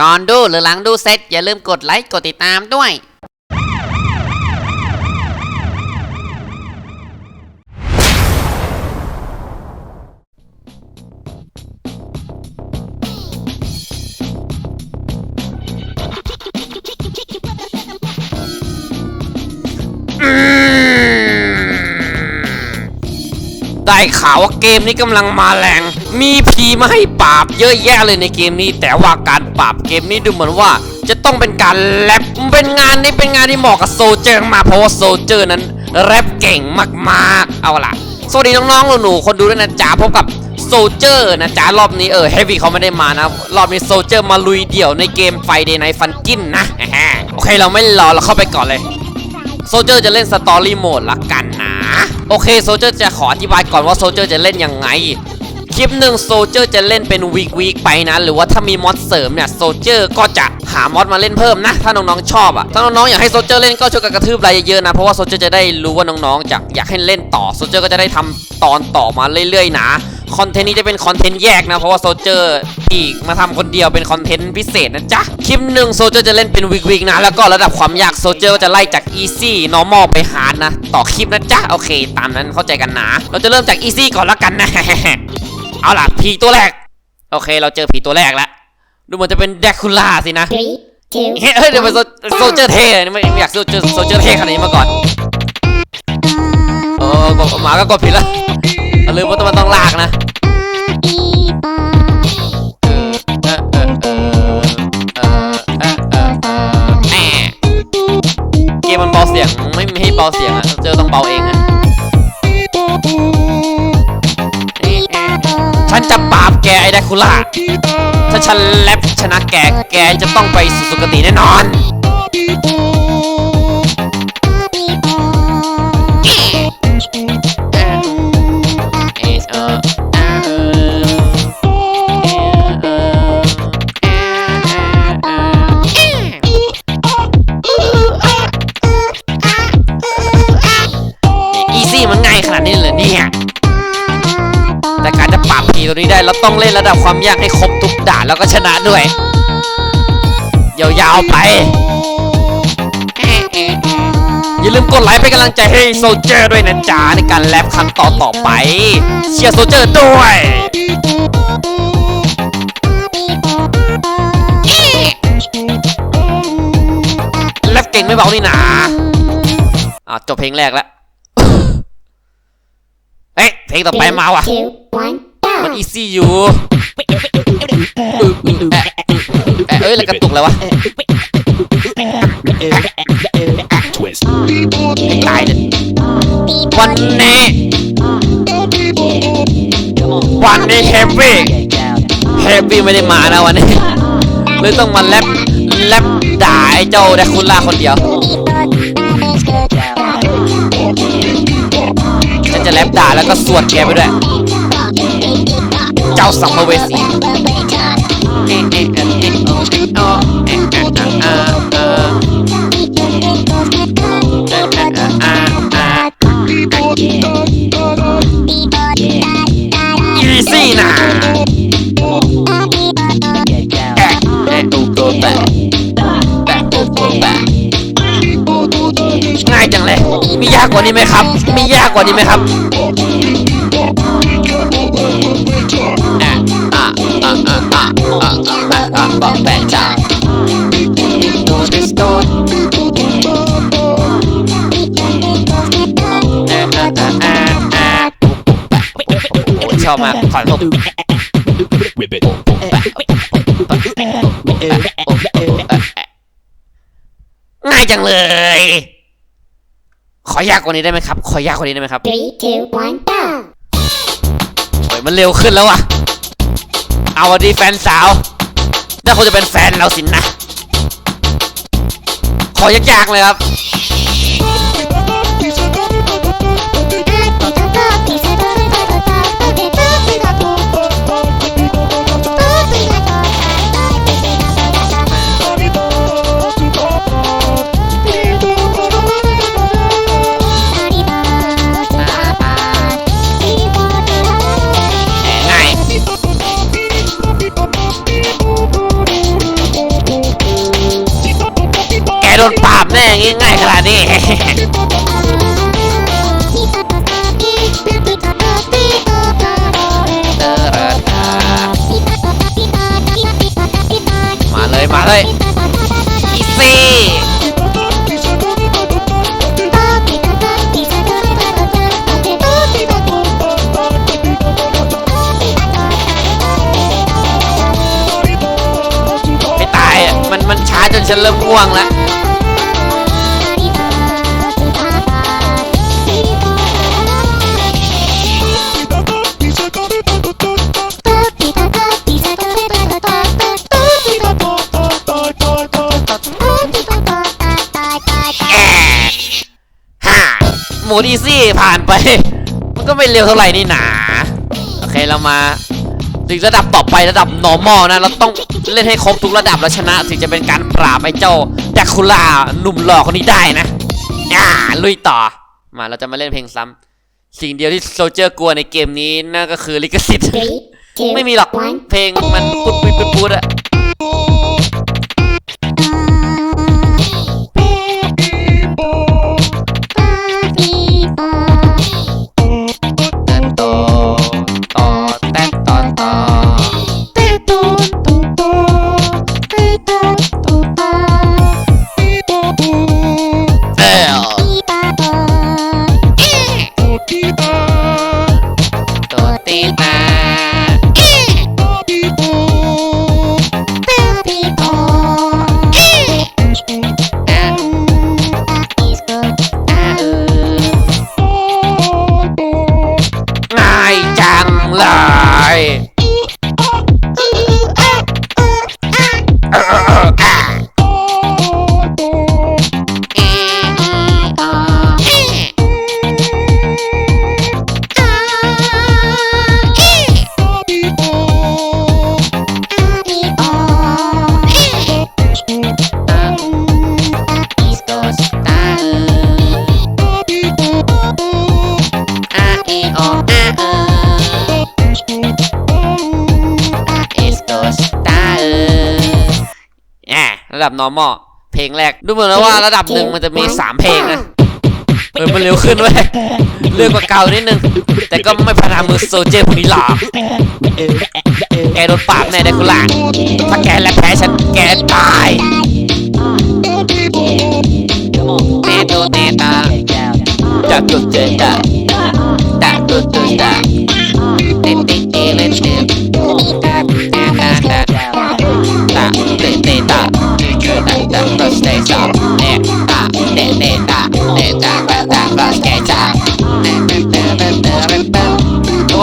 ก่อนดูหรือหลังดูเสร็จอย่าลืมกดไลค์กดติดตามด้วย ได้ข่าวว่าเกมนี้กำลังมาแรง มีผีมาให้ปราบเยอะแยะเลยในเกมนี้ แต่ว่าการปราบเกมนี้ดูเหมือนว่า จะต้องเป็นการแรปเป็นงานนี้เป็นงานที่เหมาะกับโซเจอร์มากเพราะว่าโซเจอร์นั้นแรปเก่งมากๆ เอาล่ะ สวัสดีน้องๆหนูๆคนดูด้วยนะจ๊ะพบกับโซเจอร์นะจ๊ะรอบนี้เออเฮฟวี่เขาไม่ได้มานะ รอบนี้โซเจอร์มาลุยเดี่ยวในเกมไฟเดย์ไนฟันกินนะโอเคเราไม่รอเราเข้าไปก่อนเลยโซเจอร์จะเล่นสตอรี่โหมดละกันนะ โอเคโซเจอร์จะขออธิบายก่อนว่าโซเจอร์จะเล่นยังไง ลิปหนึ่งโซเจอร์จะเล่นเป็นวีควีคไปนะ หรือว่าถ้ามีมอดเสริมเนี่ยโซเจอร์ก็จะหามอดมาเล่นเพิ่มนะ ถ้าน้องๆชอบอะถ้าน้องๆอยากให้โซเจอร์เล่นก็ช่วยกันกระทืบไลค์เยอะๆนะ เพราะว่าโซเจอร์จะได้รู้ว่าน้องๆจะอยากให้เล่นต่อโซเจอร์ก็จะได้ทำตอนต่อมาเรื่อยๆนะคอนเทนต์นี้จะเป็นคอนเทนต์แยกนะ เพราะว่าโซเจอร์อีกมาทำคนเดียวเป็นคอนเทนต์พิเศษนะจ๊ะ คลิปหนึ่งโซเจอร์จะเล่นเป็นวีควีคนะ แล้วก็ระดับความยากโซเจอร์ก็จะไล่จาก easy normal ไป hard นะ ต่อคลิปนะจ๊ะ โอเค ตามนั้นเข้าใจกันนะ เราจะเริ่มจาก easy ก่อนละกันนะ เอาล่ะผีตัวแรก โอเค เราเจอผีตัวแรกแล้วดูเหมือนจะเป็นแดคูล่าสินะ Three, two, เฮ้ยเฮ้ยเดี๋ยวเป็นโซโซเจอร์เท่นี่ไม่ไม่อยากโซเจอร์โซเจอร์เท่ขนาดนี้มาก่อนเออกดหมาก็กดผิดแล้วอย่าลืมว่าต้องมันต้องลากนะเออเออเออเออเออเออเออแหม่เกมมันเบาเสียงไม่ไม่ให้เบาเสียงอะเจอต้องเบาเอง ฉันจะปราบแกไอ้แดคูล่า ถ้าฉันแลบชนะแก แกจะต้องไปสุสุกติแน่นอน เราต้องเล่นระดับความยากให้ครบทุกด่านแล้วก็ชนะด้วย ยาวๆไป อย่าลืมกดไลค์เป็นกำลังใจให้โซเจอร์ด้วยนะจ๊ะในการแลบครั้งต่อต่อๆไป เชียร์โซเจอร์ด้วยแลบเก่งไม่เบานี่นาอะจบเพลงแรกแล้ว เฮ้ยเพลงต่อไปมาว่ะ มันอีซี่อยู่เอ้ยอะไรกระตุกแล้ววะตายเลยวันนี้วันนี้เฮฟวี่เฮฟวี่ไม่ได้มานะวันนี้เลยต้องมาแลบแลบด่าไอ้เจ้าแดกคูล่าคนเดียวฉันจะแลบด่าแล้วก็สวดแกไปด้วย เจ้าสัมภเวสีะแอะตูโกแบะแบะตูโกแบะง่ายจังเลย มียากกว่านี้ไหมครับ มียากกว่านี้ไหมครับ มากขอโทษ Whip it. ง่ายจังเลย ขอยากกว่านี้ได้ไหมครับ ขอยากกว่านี้ได้ไหมครับ Three, two, one, go! โอ้ยมันเร็วขึ้นแล้ววะเอาวันดีแฟนสาวน่าคงจะเป็นแฟนเราสินนะ ขอยากๆเลยครับ ดนี้มาเลย มาเลย อีซี่ ไม่ตายอะ มัน มันช้าจนฉันเริ่มง่วงแล้ว โหมดอีซี่ผ่านไป มันก็ไม่เร็วเท่าไหร่นี่หนา โอเคเรามา ถึงระดับต่อไประดับ normal นะ เราต้องเล่นให้ครบทุกระดับแล้วชนะ ถึงจะเป็นการปราบไอ้เจ้าแดกคูล่าหนุ่มหล่อคนนี้ได้นะอ่าลุยต่อ มาเราจะมาเล่นเพลงซ้ำสิ่งเดียวที่โซเจอร์กลัวในเกมนี้นั่นก็คือลิขสิทธิ์ ไม่มีหรอกเพลงมันปุ๊ดปุ๊ดปุ๊ดปุ๊ดอะ ระดับ normal เพลงแรก ดูเหมือนว่าระดับหนึ่งมันจะมี 3 เพลงนะเออมันเร็วขึ้นเว้ยเร็วกว่าเก่านิดนึง แต่ก็ไม่พนามือโซเจอร์พวกนี้หรอกแกโดนปราบแน่ได้กุหลาบถ้าแกและแพ้ฉันแกตายเตโตเตตาจักจุดเจตาจักจุดจุดตา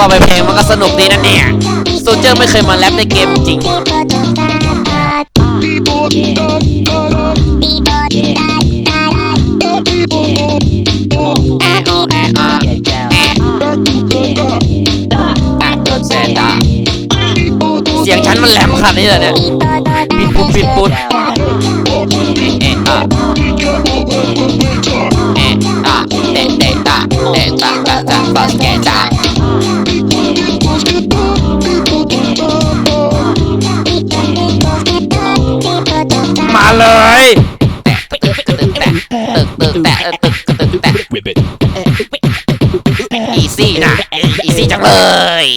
ว่าไปเพลงมันก็สนุกดีนะเนี่ยโซเจอร์ไม่เคยมาแรปในเกมจริงเสียงฉันมันแหลมขนาดนี้เลยเนี่ยปิดปุ๊บปิดปุ๊บเอะอะ เลยแตะตึกตึกแตะตึกตึกแตะตึกตึกแตะ Ribbit. อีซี่นะ อีซี่จังเลย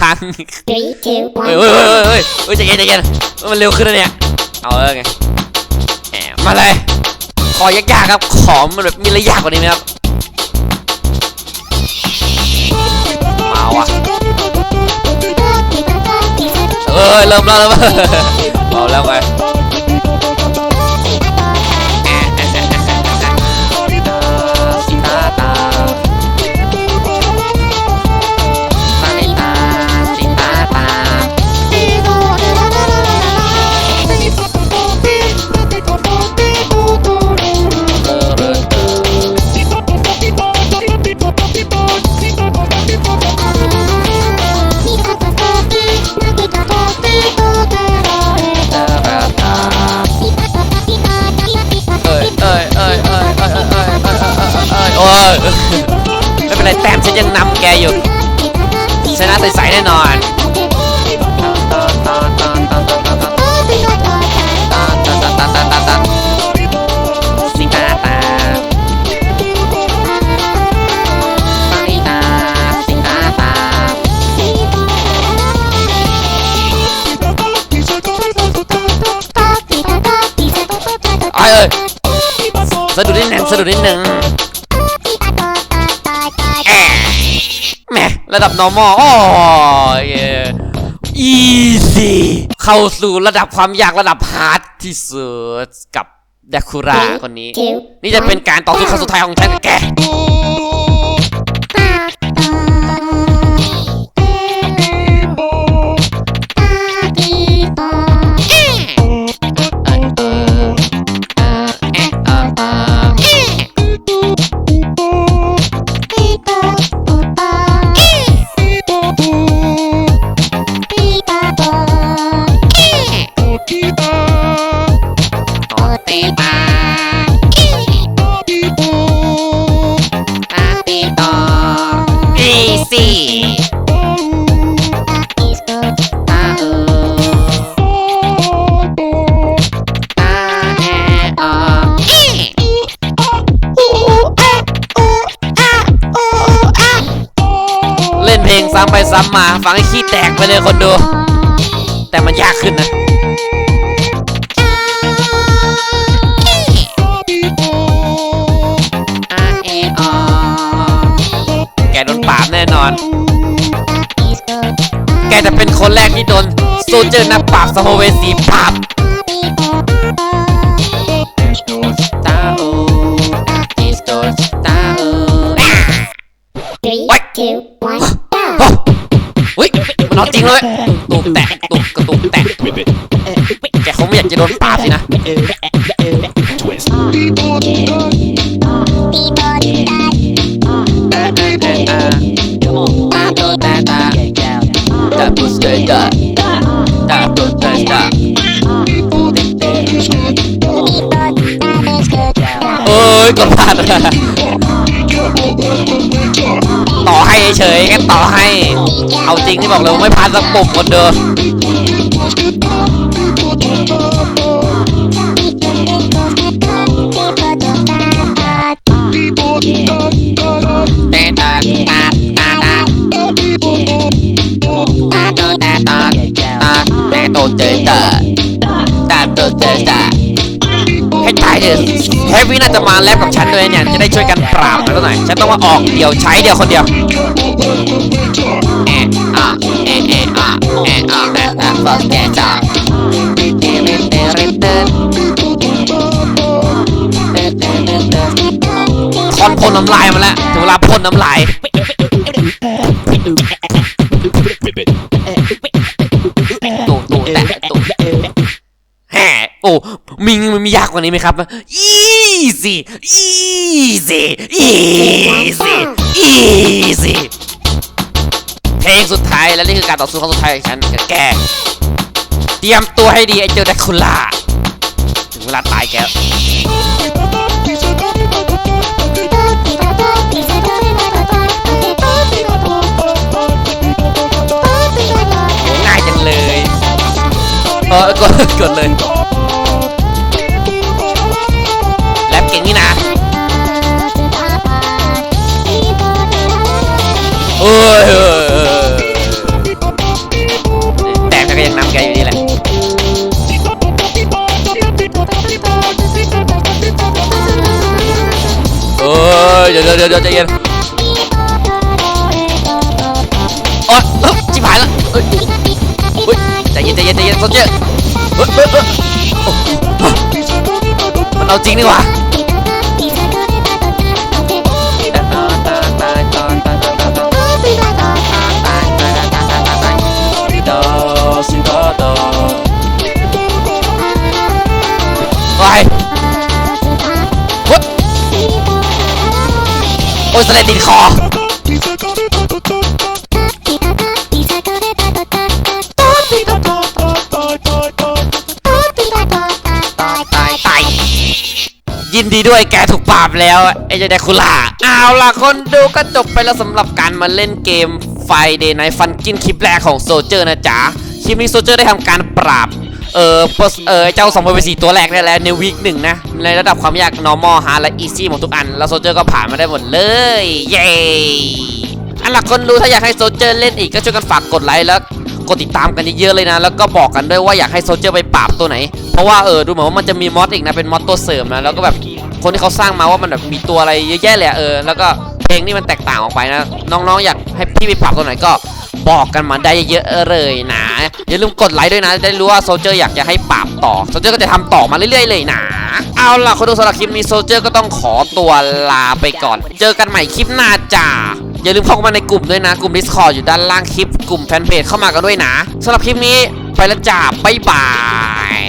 ค้าง Three, two, เฮ้ย one. เฮ้ยเฮ้ยเฮ้ยเฮ้ยใจเย็นใจเย็นมันเร็วขึ้นแล้วเนี่ย เอาเลยไงแหมมาเลย ขอยากๆครับ ขอมันแบบมีอะไรยากกว่านี้ไหมครับ มาว่ะ เริ่มแล้วเริ่มแล้วเบาแล้วไง ไม่เป็นไรแต้มฉันยังนำแกอยู่ชนะใสๆแน่นอนสิงตาตาสิงตาสิงตาตาไอ้เอ้ยสะดุดนิดหนึ่งสะดุดนิดหนึ่ง แหมระดับ normal โอ้ย easy เข้าสู่ระดับความยากระดับ hard ที่สุดกับเดคูราคนนี้ นี่จะเป็นการต่อสู้ครั้งสุดท้ายของฉันกับแกำไปซ้ำมาฟังให้ขี้แตกไปเลยคนดู แต่มันยากขึ้นนะแกโดนปราบแน่นอน แกจะเป็นคนแรกที่โดนโซเจอร์นักปราบสมเวสีปราบ จะโดนปาบสินะโดตาตาตาบุสเอ้ยกดพลาดต่อให้เฉยแค่ต่อให้ เอาจริงที่บอกเลยไม่พลาดสักปุ่มคนเดิม เถอะเฮฟวี่น่าจะมาแลบกับฉันด้วยเนี่ย จะได้ช่วยกันปราบมันสักหน่อย ฉันต้องมาออกเดี่ยวใช้เดียวคนเดียวเอะอะเอะเอะอะเอะอะแอะอะฟอสแกจ้าคอนพ่นน้ำลายมาแล้วถึงเวลาพ่นน้ำลาย โอ้มิงมันมียากกว่านี้ไหมครับ easy easy easy easy เพลงสุดท้ายและนี่คือการต่อสู้ครั้งสุดท้ายของฉันแกเตรียมตัวให้ดีไอ้เจ้าแดกคูล่าถึงเวลาตายแกง่ายจังเลย เออกดกดเลย ดี๋ยวเดี๋ยวเดี๋ยวเดี๋ยวใจเย็นโอ๊ยจิบหายละเฮ้ยเฮ้ยใจเย็นใจเย็นใจเย็นโซเจอร์เฮ้ยเฮ้ยเฮ้ยมันเอาจริงดีกว่า สเลดดินคอยินดีด้วยแกถูกปราบแล้ว ไอ้เจ้าแดกคูล่าเอาล่ะคนดูก็จบไปแล้วสำหรับการมาเล่นเกมไฟเดย์ไนฟันกินคลิปแรกของโซเจอร์นะจ๊ะ คลิปนี้โซเจอร์ได้ทำการปราบ เออเออเจ้าสองพันสี่ตัวแรกได้แล้วในวีคหนึ่งนะ ในระดับความยาก normal hard และ easy หมดทุกอัน แล้วโซเจอร์ก็ผ่านมาได้หมดเลย เย้อันหลักคนดูถ้าอยากให้โซเจอร์เล่นอีกก็ช่วยกันฝากกดไลค์แล้วกดติดตามกันเยอะๆเลยนะ แล้วก็บอกกันด้วยว่าอยากให้โซเจอร์ไปปราบตัวไหน เพราะว่าเออดูเหมือนว่ามันจะมีมอดอีกนะเป็นมอดตัวเสริมนะแล้วก็แบบคนที่เขาสร้างมาว่ามันแบบมีตัวอะไรเยอะแยะเลยอะเออแล้วก็เพลงนี่มันแตกต่างออกไปนะ น้องๆอยากให้พี่ไปปรับตัวไหนก็บอกกันมาได้เยอะเลยนะ อย่าลืมกดไลค์ด้วยนะ ได้รู้ว่าโซเจอร์อยากจะให้ปรับต่อ โซเจอร์ก็จะทำต่อมาเรื่อยๆเลยนะ เอาล่ะคนดูสำหรับคลิปนี้โซเจอร์ก็ต้องขอตัวลาไปก่อน เจอกันใหม่คลิปหน้าจ้าอย่าลืมเข้ามาในกลุ่มด้วยนะ กลุ่ม Discord อยู่ด้านล่างคลิป กลุ่มแฟนเพจเข้ามากันด้วยนะสำหรับคลิปนี้ไปแล้วจ้าบ๊ายบาย